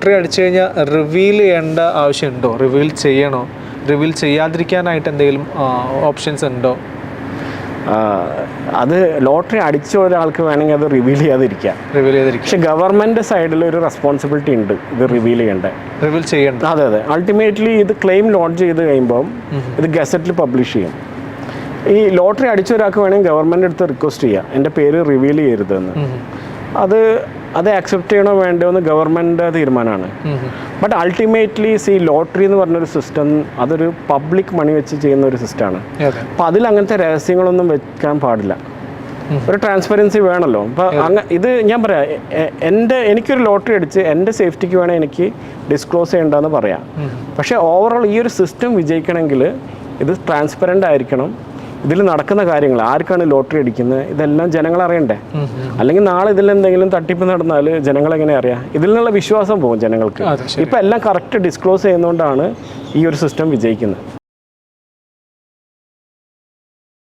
Lottery അടിച്ചു കഴിഞ്ഞാൽ reveal ചെയ്യേണ്ട ആവശ്യമുണ്ടോ? റിവീൽ ചെയ്യണോ? റിവീൽ ചെയ്യാതിരിക്കാനായിട്ട് എന്തെങ്കിലും ഓപ്ഷൻസ് ഉണ്ടോ? അത് ലോട്ടറി അടിച്ച ഒരാൾക്ക് വേണമെങ്കിൽ അത് റിവീൽ ചെയ്യാതിരിക്കാം. റിവീൽ ചെയ്തിരിക്കും പക്ഷെ ഗവൺമെന്റ് സൈഡിൽ ഒരു റെസ്പോൺസിബിലിറ്റി ഉണ്ട് ഇത് റിവീൽ ചെയ്യേണ്ടത് റിവീൽ ചെയ്യണ്ട. അതെ അതെ. അൾട്ടിമേറ്റ്ലി ഇത് ക്ലെയിം ലോഞ്ച് ചെയ്ത് കഴിയുമ്പം ഇത് ഗസറ്റിൽ പബ്ലിഷ് ചെയ്യും. ഈ ലോട്ടറി അടിച്ച ഒരാൾക്ക് വേണമെങ്കിൽ ഗവൺമെന്റ് അടുത്ത് റിക്വസ്റ്റ് ചെയ്യാം. എന്റെ പേര് റിവീൽ ചെയ്യരുതെന്ന്. അത് അത് അക്സെപ്റ്റ് ചെയ്യണോ വേണ്ടോ എന്ന് ഗവൺമെന്റ് തീരുമാനമാണ്. ബട്ട് അൾട്ടിമേറ്റ്ലി സി ലോട്ടറി എന്ന് പറഞ്ഞൊരു സിസ്റ്റം അതൊരു പബ്ലിക് മണി വെച്ച് ചെയ്യുന്ന ഒരു സിസ്റ്റമാണ് അപ്പം അതിൽ അങ്ങനത്തെ രഹസ്യങ്ങളൊന്നും വെക്കാൻ പാടില്ല. ഒരു ട്രാൻസ്പെറൻസി വേണമല്ലോ അപ്പോൾ അങ്ങ ഇത് ഞാൻ പറയാം എന്റെ എനിക്കൊരു ലോട്ടറി അടിച്ച് എന്റെ സേഫ്റ്റിക്ക് വേണേൽ എനിക്ക് ഡിസ്ക്ലോസ് ചെയ്യേണ്ടതെന്ന് പറയാം. പക്ഷേ ഓവറോൾ ഈ ഒരു സിസ്റ്റം വിജയിക്കണമെങ്കിൽ ഇത് ട്രാൻസ്പെറന്റ് ആയിരിക്കണം. ഇതിൽ നടക്കുന്ന കാര്യങ്ങൾ ആർക്കാണ് ലോട്ടറി അടിക്കുന്നത് ഇതെല്ലാം ജനങ്ങൾ അറിയണ്ടേ? അല്ലെങ്കിൽ നാളെ ഇതിൽ എന്തെങ്കിലും തട്ടിപ്പ് നടന്നാൽ ജനങ്ങൾ എങ്ങനെ അറിയാം? ഇതിൽ നിന്നുള്ള വിശ്വാസം പോകും ജനങ്ങൾക്ക്. ഇപ്പം എല്ലാം കറക്റ്റ് ഡിസ്ക്ലോസ് ചെയ്യുന്നതുകൊണ്ടാണ് ഈ ഒരു സിസ്റ്റം വിജയിക്കുന്നത്.